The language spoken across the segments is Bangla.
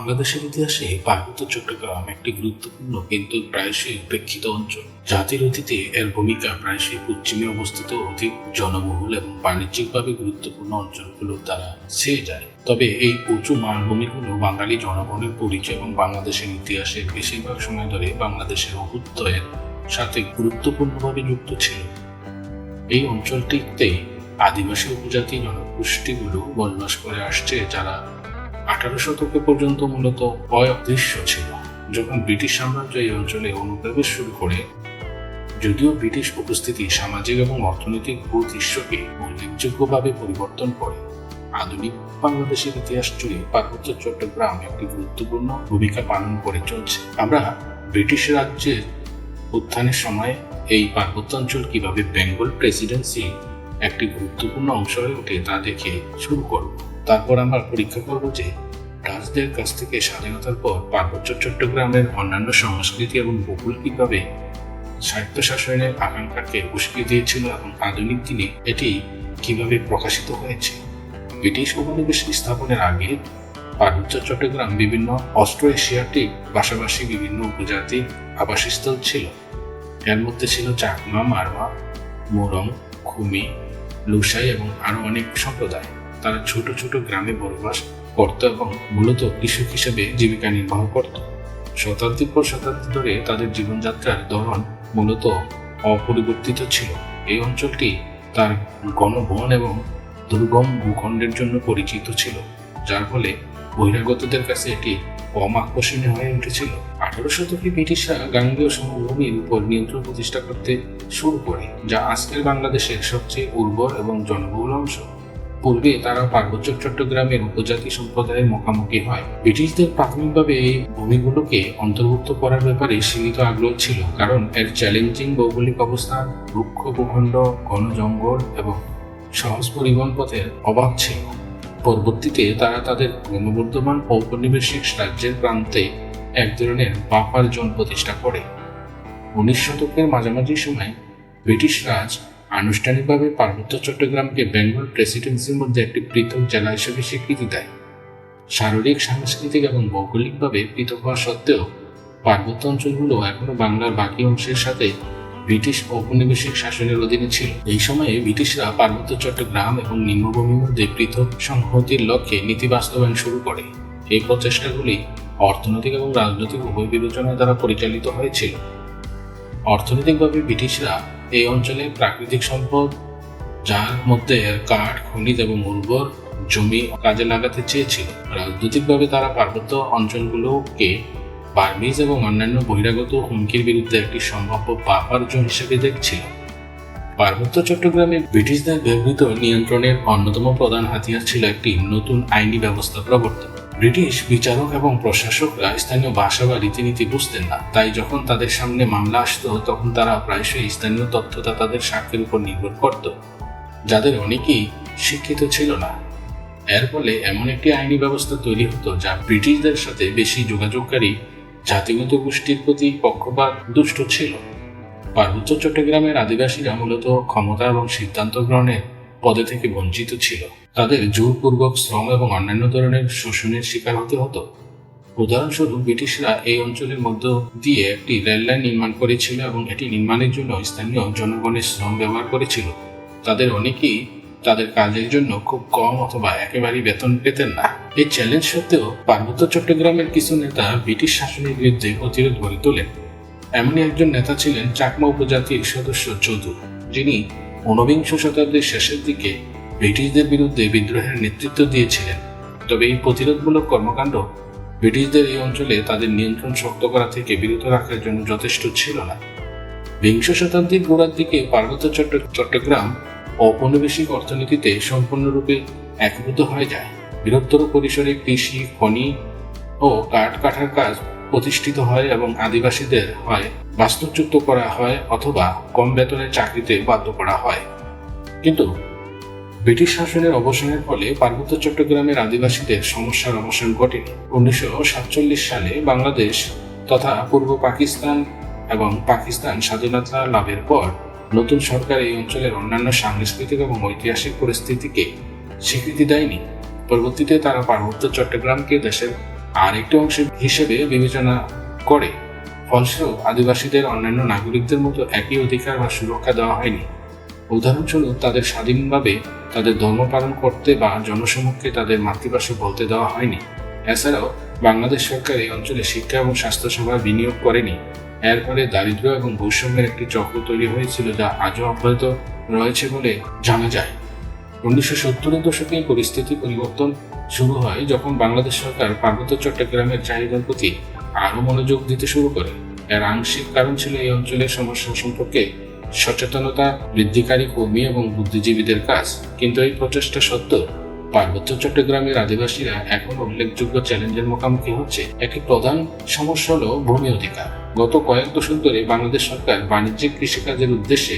বাংলাদেশের ইতিহাসে পার্বত্য চট্টগ্রাম একটি গুরুত্বপূর্ণ, কিন্তু প্রায়শই উপেক্ষিত অঞ্চল। জাতির অতীতে এর ভূমিকা প্রায়শই পশ্চিমে অবস্থিত অধিক জনবহুল এবং বাণিজ্যিকভাবে গুরুত্বপূর্ণ অঞ্চলগুলো দ্বারা ছেয়ে যায়। তবে এই উঁচু মানভূমিগুলো বাঙালি জনগণের পরিচয় এবং বাংলাদেশের ইতিহাসের বেশিরভাগ সময় ধরে বাংলাদেশের অভ্যুদয়ের সাথে গুরুত্বপূর্ণভাবে যুক্ত ছিল। এই অঞ্চলটিতে আদিবাসী উপজাতি জনগোষ্ঠীগুলো বসবাস করে আসছে, যারা আঠারো শতকে পর্যন্ত মূলত অদৃশ্য ছিল। যখন ব্রিটিশ সাম্রাজ্য এই অঞ্চলে অনুপ্রবেশ শুরু করে, যদিও ব্রিটিশ উপস্থিতি সামাজিক এবং অর্থনৈতিক ভূদৃশ্যকে উল্লেখযোগ্যভাবে পরিবর্তন করে, আধুনিক বাংলাদেশের ইতিহাস জুড়ে পার্বত্য চট্টগ্রাম একটি গুরুত্বপূর্ণ ভূমিকা পালন করে চলছে। আমরা ব্রিটিশ রাজ্যের উত্থানের সময় এই পার্বত্য অঞ্চল কীভাবে বেঙ্গল প্রেসিডেন্সি একটি গুরুত্বপূর্ণ অংশ হয়ে ওঠে তা দেখে শুরু করব। তারপর আমরা পরীক্ষা করব যে ডাচদের কাছ থেকে স্বাধীনতার পর পার্বত্য চট্টগ্রামের অন্যান্য সংস্কৃতি এবং ভৌগোলিকভাবে স্বায়ত্তশাসনের আকাঙ্ক্ষাকে উস্কে দিয়েছিল এবং আধুনিক দিনে এটি কীভাবে প্রকাশিত হয়েছে? ব্রিটিশ উপনিবেশ স্থাপনের আগে পার্বত্য চট্টগ্রাম বিভিন্ন অস্ট্রো এশিয়াটিক পাশাপাশি বিভিন্ন উপজাতির আবাসস্থল ছিল। এর মধ্যে ছিল চাকমা মারমা মোরং, খুমি, লুসাই এবং আরও অনেক সম্প্রদায়। তারা ছোট ছোট গ্রামে বসবাস করত এবং মূলত কৃষক হিসেবে জীবিকা নির্বাহ করত। শতাব্দীর পর শতাব্দী ধরে তাদের জীবনযাত্রার ধরন মূলত অপরিবর্তিত ছিল। এই অঞ্চলটি তার গণবন এবং দুর্গম ভূখণ্ডের জন্য পরিচিত ছিল, যার ফলে বহিরাগতদের কাছে এটি কম আকর্ষণীয় হয়ে উঠেছিল। আঠারো শতকে ব্রিটিশরা গাঙ্গেয় সমভূমির উপর নিয়ন্ত্রণ প্রতিষ্ঠা করতে শুরু করে, যা আজকের বাংলাদেশের সবচেয়ে উর্বর এবং জনবহুল অংশ। পূর্বে তারা পার্বত্য চট্টগ্রামের উপজাতি সম্প্রদায়ের মুখোমুখি হয়। ব্রিটিশদের প্রাথমিকভাবে এই ভূমিগুলোকে অন্তর্ভুক্ত করার ব্যাপারে সীমিত আগ্রহ ছিল, কারণ এর চ্যালেঞ্জিং ভৌগোলিক অবস্থান, রুক্ষ ভূখণ্ড, ঘন জঙ্গল এবং সহজ পরিবহন পথের অভাব ছিল। পরবর্তীতে তারা তাদের ক্রমবর্ধমান ঔপনিবেশিক রাজ্যের প্রান্তে এক ধরনের বাফার জোন প্রতিষ্ঠা করে। উনিশ শতকের মাঝামাঝি সময় ব্রিটিশ রাজ আনুষ্ঠানিকভাবে পার্বত্য চট্টগ্রামকে বেঙ্গল প্রেসিডেন্সির মধ্যে একটি পৃথক জেলা হিসেবে স্বীকৃতি দেয়। শারীরিক, সাংস্কৃতিক এবং ভৌগোলিকভাবে পৃথক হওয়া সত্ত্বেও পার্বত্য অঞ্চলগুলো এখনও বাংলার বাকি অংশের সাথে ব্রিটিশ ঔপনিবেশিক শাসনের অধীনে ছিল। এই সময়ে ব্রিটিশরা পার্বত্য চট্টগ্রাম এবং নিম্নভূমির মধ্যে পৃথক সংহতির লক্ষ্যে নীতি বাস্তবায়ন শুরু করে। এই প্রচেষ্টাগুলি অর্থনৈতিক এবং রাজনৈতিক উভয় বিবেচনা দ্বারা পরিচালিত হয়েছিল। অর্থনৈতিকভাবে ব্রিটিশরা এই অঞ্চলে প্রাকৃতিক সম্পদ, যার মধ্যে কাঠ, খনিজ এবং উর্বর জমি কাজে লাগাতে চেয়েছিল। রাজনৈতিকভাবে তারা পার্বত্য অঞ্চলগুলোকে বার্মিজ এবং অন্যান্য বহিরাগত হুমকির বিরুদ্ধে একটি সম্ভাব্য জোন হিসেবে দেখছিল। পার্বত্য চট্টগ্রামে ব্রিটিশদের ব্যবহৃত নিয়ন্ত্রণের অন্যতম প্রধান হাতিয়ার ছিল একটি নতুন আইনি ব্যবস্থা প্রবর্তন। ব্রিটিশ বিচারক এবং প্রশাসকরা স্থানীয় ভাষা বা রীতিনীতি বুঝতেন না। তাই যখন তাদের সামনে মামলা আসতো, তখন তারা প্রায়শই স্থানীয় তথ্যদাতাদের সাক্ষ্যের উপর নির্ভর করত, যাদের অনেকেই শিক্ষিত ছিল না। এর ফলে এমন একটি আইনি ব্যবস্থা তৈরি হতো, যা ব্রিটিশদের সাথে বেশি যোগাযোগকারী, জাতিগত গোষ্ঠীর প্রতি পক্ষপাত দুষ্ট ছিল। পার্বত্য চট্টগ্রামের আদিবাসীরা মূলত ক্ষমতা এবং সিদ্ধান্ত গ্রহণের পদে থেকে বঞ্চিত ছিল। তাদের জোরপূর্বক শ্রম এবং অন্যান্য ধরনের শোষণের শিকার হতে হতো। উদাহরণস্বরূপ, ব্রিটিশরা এই অঞ্চলের মধ্য দিয়ে একটি রেললাইন নির্মাণ করেছিল এবং এটি নির্মাণের জন্য স্থানীয় জনগণের শ্রম ব্যবহার করেছিল। তাদের অনেকেই তাদের কাজের জন্য খুব কম অথবা একেবারেই বেতন পেতেন না। এই চ্যালেঞ্জ সত্ত্বেও পার্বত্য চট্টগ্রামের কিছু নেতা ব্রিটিশ শাসনের বিরুদ্ধে প্রতিরোধ গড়ে তোলেন। এমনই একজন নেতা ছিলেন চাকমা উপজাতির সদস্য চৌধু যিনি ঊনবিংশ শতাব্দীর শেষের দিকে ব্রিটিশদের বিরুদ্ধে বিদ্রোহের নেতৃত্ব দিয়েছিলেন। তবে এই প্রতিরোধমূলক কর্মকাণ্ড ব্রিটিশদের এই অঞ্চলে তাদের নিয়ন্ত্রণ শক্ত করা থেকে বিরত রাখার জন্য যথেষ্ট ছিল না। বিংশ শতাব্দীর গোড়ার দিকে পার্বত্য চট্ট চট্টগ্রাম ঔপনিবেশিক অর্থনীতিতে সম্পূর্ণরূপে একীভূত হয়ে যায়। বৃহত্তর পরিসরে কৃষি, খনি ও কাঠ কাঠার কাজ প্রতিষ্ঠিত হয় এবং আদিবাসীদের হয়, বাস্তুচ্যুত করা হয় অথবা কম বেতনে চাকরিতে বাধ্য করা হয়। কিন্তু ব্রিটিশ শাসনের অবসানের ফলে পার্বত্য চট্টগ্রামের আদিবাসীদের সমস্যার অবসান ঘটেনি। উনিশশো সাতচল্লিশ সালে বাংলাদেশ তথা পূর্ব পাকিস্তান এবং পাকিস্তান স্বাধীনতা লাভের পর নতুন সরকার এই অঞ্চলের অন্যান্য সাংস্কৃতিক এবং ঐতিহাসিক পরিস্থিতিকে স্বীকৃতি দেয়নি। পরবর্তীতে তারা পার্বত্য চট্টগ্রামকে দেশের আর একটি অংশ হিসেবে বিবেচনা করে, ফলস্বরূপ আদিবাসীদের অন্যান্য নাগরিকদের মতো একই অধিকার বা সুরক্ষা দেওয়া হয়নি। উদাহরণস্বরূপ তাদের স্বাধীনভাবে তাদের ধর্ম পালন করতে বা জনসমক্ষে তাদের মাতৃভাষা বলতে দেওয়া হয়নি। এছাড়াও বাংলাদেশ সরকার এই অঞ্চলে শিক্ষা এবং স্বাস্থ্যসেবা বিনিয়োগ করেনি। এর ফলে দারিদ্র্য এবং বৈষম্যের একটি চক্র তৈরি হয়েছিল যা আজও অব্যাহত রয়েছে বলে জানা যায়। উনিশশো সত্তরের দশকে পরিস্থিতি পরিবর্তন শুরু হয় যখন বাংলাদেশ সরকার পার্বত্য চট্টগ্রামের চাহিদার প্রতি আরও মনোযোগ দিতে শুরু করে। এর আংশিক কারণ ছিল এই অঞ্চলের সমস্যা সম্পর্কে সচেতনতা, বৃদ্ধিকারী কর্মী এবং বুদ্ধিজীবীদের কাজ। কিন্তু এই প্রচেষ্টা সত্ত্বেও পার্বত্য চট্টগ্রামের আদিবাসীরা এখন উল্লেখযোগ্য চ্যালেঞ্জের মুখোমুখি হচ্ছে। একটি প্রধান সমস্যা হল ভূমি অধিকার। গত কয়েক দশক ধরে বাংলাদেশ সরকার বাণিজ্যিক কৃষিকাজের উদ্দেশ্যে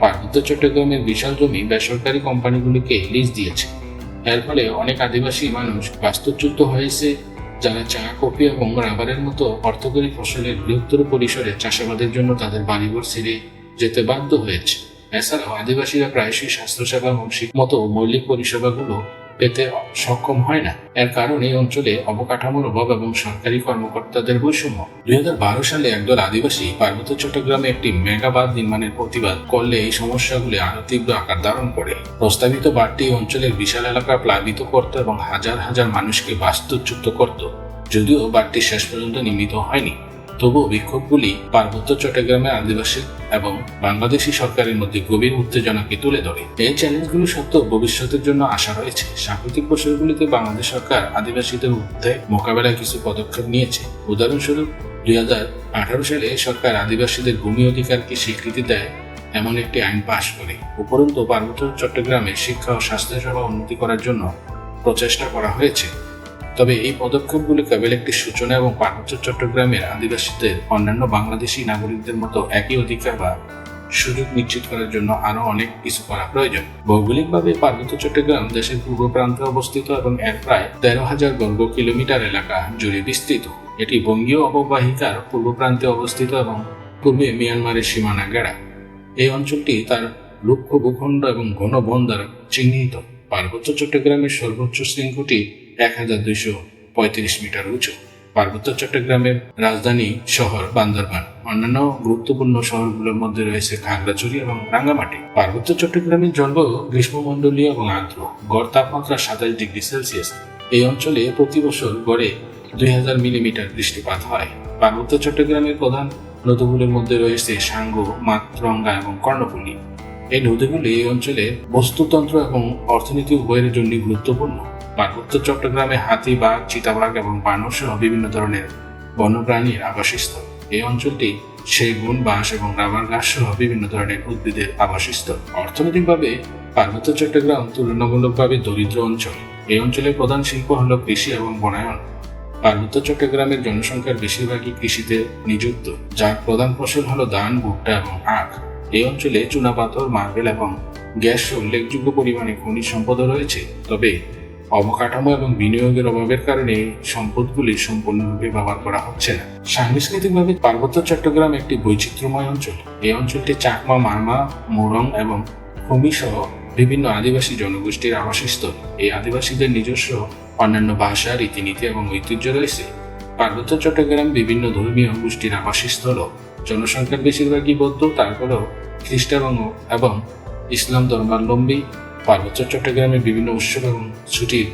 পার্বত্য চট্টগ্রামের বিশাল জমি বেসরকারি কোম্পানিগুলিকে লিজ দিয়েছে। এর ফলে অনেক আদিবাসী মানুষ বাস্তুচ্যুত হয়েছে, যারা চা, কফি এবং রাবারের মতো অর্থকরী ফসলের বৃহত্তর পরিসরে চাষাবাদের জন্য তাদের বাড়িঘর ছেড়ে যেতে বাধ্য হয়েছে। এছাড়াও আদিবাসীরা প্রায়শই স্বাস্থ্যসেবা এবং মতো মৌলিক পরিষেবাগুলো পেতে সক্ষম হয় না। এর কারণ এই অঞ্চলে অবকাঠামোর অভাব এবং সরকারি কর্মকর্তাদের বৈষম্য। দু হাজার বারো সালে একদল আদিবাসী পার্বত্য চট্টগ্রামে একটি মেগা বাঁধ নির্মাণের প্রতিবাদ করলে এই সমস্যাগুলি আরও তীব্র আকার ধারণ করে। প্রস্তাবিত বাঁধটি অঞ্চলের বিশাল এলাকা প্লাবিত করত এবং হাজার হাজার মানুষকে বাস্তুচ্যুত করত। যদিও বাঁধটি শেষ পর্যন্ত নির্মিত হয়নি। তবুও বিক্ষোভগুলি পার্বত্য চট্টগ্রামের আদিবাসী এবং বাংলাদেশি সরকারের মধ্যে গভীর উত্তেজনাকে তুলে ধরে। এই চ্যালেঞ্জগুলো সত্ত্বেও ভবিষ্যতের জন্য আশা রয়েছে, সাম্প্রতিক বছরগুলিতে বাংলাদেশ সরকার আদিবাসীদের মধ্যে মোকাবেলায় কিছু পদক্ষেপ নিয়েছে। উদাহরণস্বরূপ, দুই হাজার আঠারো সালে সরকার আদিবাসীদের ভূমি অধিকারকে স্বীকৃতি দেয় এমন একটি আইন পাশ করে। উপরন্তু পার্বত্য চট্টগ্রামে শিক্ষা ও স্বাস্থ্যসেবা উন্নতি করার জন্য প্রচেষ্টা করা হয়েছে। তবে এই পদক্ষেপগুলি কেবল একটি সূচনা এবং পার্বত্য চট্টগ্রামের আদিবাসীদের, অন্যান্য বাংলাদেশি নাগরিকদের মতো একই অধিকার বা সুযোগ নিশ্চিত করার জন্য আরও অনেক কিছু করা প্রয়োজন। ভৌগোলিকভাবে পার্বত্য চট্টগ্রাম দেশের পূর্ব প্রান্তে অবস্থিত এবং এর প্রায় তেরো হাজার বর্গ কিলোমিটার এলাকা জুড়ে বিস্তৃত। এটি বঙ্গীয় অববাহিকার পূর্ব প্রান্তে অবস্থিত এবং পূর্বে মিয়ানমারের সীমানা গেড়া। এই অঞ্চলটি তার রুক্ষ ভূখণ্ড এবং ঘন বন দ্বারা চিহ্নিত। পার্বত্য চট্টগ্রামের সর্বোচ্চ শৃঙ্খটি এক হাজার দুইশো পঁয়ত্রিশ মিটার উঁচু পার্বত্য চট্টগ্রামের রাজধানী শহর বান্দরবান। অন্যান্য গুরুত্বপূর্ণ শহরগুলোর মধ্যে রয়েছে খাগড়াছড়ি এবং রাঙ্গামাটি। পার্বত্য চট্টগ্রামের জলবায়ু গ্রীষ্মমণ্ডলীয় এবং আর্দ্র গড় তাপমাত্রা সাতাশ ডিগ্রি সেলসিয়াস। এই অঞ্চলে প্রতি বছর গড়ে দুই হাজার মিলিমিটার বৃষ্টিপাত হয়। পার্বত্য চট্টগ্রামের প্রধান নদীগুলির মধ্যে রয়েছে সাঙ্গ, মাতরঙ্গা এবং কর্ণফুলী। এই নদীগুলি এই অঞ্চলে বস্তুতন্ত্র এবং অর্থনীতি উভয়ের জন্য গুরুত্বপূর্ণ। পার্বত্য চট্টগ্রামে হাতি, বাঘ, চিতাবাঘ এবং বানর সহ বিভিন্ন ধরনের বন্যপ্রাণীর আবাসস্থল। এই অঞ্চলটি সেগুন, বাঁশ এবং রাবার গাছ সহ বিভিন্ন ধরনের উদ্ভিদের আবাসস্থল। অর্থনৈতিকভাবে পার্বত্য চট্টগ্রাম তুলনামূলকভাবে দরিদ্র অঞ্চল। এই অঞ্চলের প্রধান শিল্প হল কৃষি এবং বনায়ন। পার্বত্য চট্টগ্রামের জনসংখ্যার বেশিরভাগই কৃষিতে নিযুক্ত, যার প্রধান ফসল হল ধান, ভুট্টা এবং আখ। এই অঞ্চলে চুনাপাথর, মার্বেল এবং গ্যাস উল্লেখযোগ্য পরিমাণে খনিজ সম্পদও রয়েছে। তবে অবকাঠামো এবং বিনিয়োগের অভাবের কারণে সম্পদগুলি সম্পূর্ণরূপে ব্যবহার করা হচ্ছে না। সাংস্কৃতিকভাবে পার্বত্য চট্টগ্রাম একটি বৈচিত্র্যময় অঞ্চল। এই অঞ্চলটি চাকমা, মারমা, মোরং এবং ভূমি সহ বিভিন্ন আদিবাসী জনগোষ্ঠীর আবাসস্থল। এই আদিবাসীদের নিজস্ব অন্যান্য ভাষা, রীতিনীতি এবং ঐতিহ্য রয়েছে। পার্বত্য চট্টগ্রাম বিভিন্ন ধর্মীয় গোষ্ঠীর আবাসস্থল জনসংখ্যার বেশিরভাগই বৌদ্ধ, তারপরেও খ্রিস্টান এবং ইসলাম ধর্মাবলম্বী। পার্বত্য চট্টগ্রামের বিভিন্ন উৎসব এবং ছুটির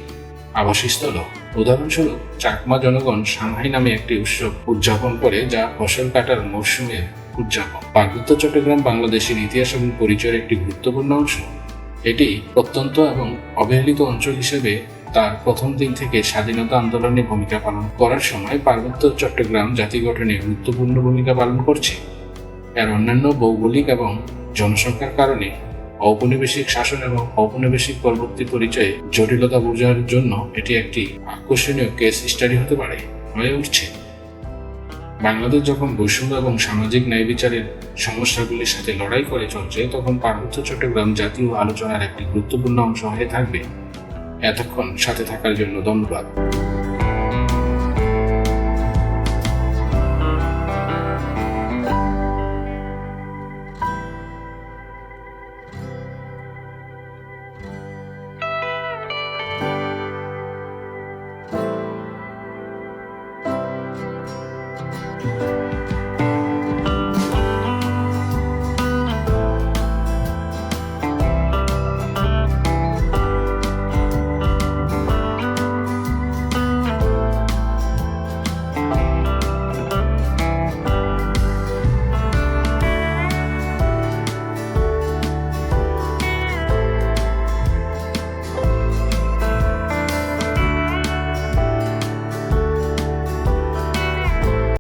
আবাসস্থল। উদাহরণস্বরূপ, চাকমা জনগণ সাংহাই নামে একটি উৎসব উদযাপন করে যা ফসল কাটার মৌসুমের উদযাপন। পার্বত্য চট্টগ্রাম বাংলাদেশের ইতিহাস এবং পরিচয়ের একটি গুরুত্বপূর্ণ অংশ। এটি অত্যন্ত এবং অবহেলিত অঞ্চল হিসেবে তার প্রথম দিন থেকে স্বাধীনতা আন্দোলনে ভূমিকা পালন করার সময় পার্বত্য চট্টগ্রাম জাতি গঠনে গুরুত্বপূর্ণ ভূমিকা পালন করছে। এর অন্যান্য ভৌগোলিক এবং জনসংখ্যার কারণে ঔপনিবেশিক শাসন এবং ঔপনিবেশিক পরবর্তী পরিচয়ে জটিলতা বোঝার জন্য এটি একটি আকর্ষণীয় কেস স্টাডি হতে পারে, হয়ে উঠছে। বাংলাদেশ যখন বৈষম্য এবং সামাজিক ন্যায় বিচারের সমস্যাগুলির সাথে লড়াই করে চলছে, তখন পার্বত্য চট্টগ্রাম জাতীয় আলোচনার একটি গুরুত্বপূর্ণ অংশ হয়ে থাকবে। এতক্ষণ সাথে থাকার জন্য ধন্যবাদ।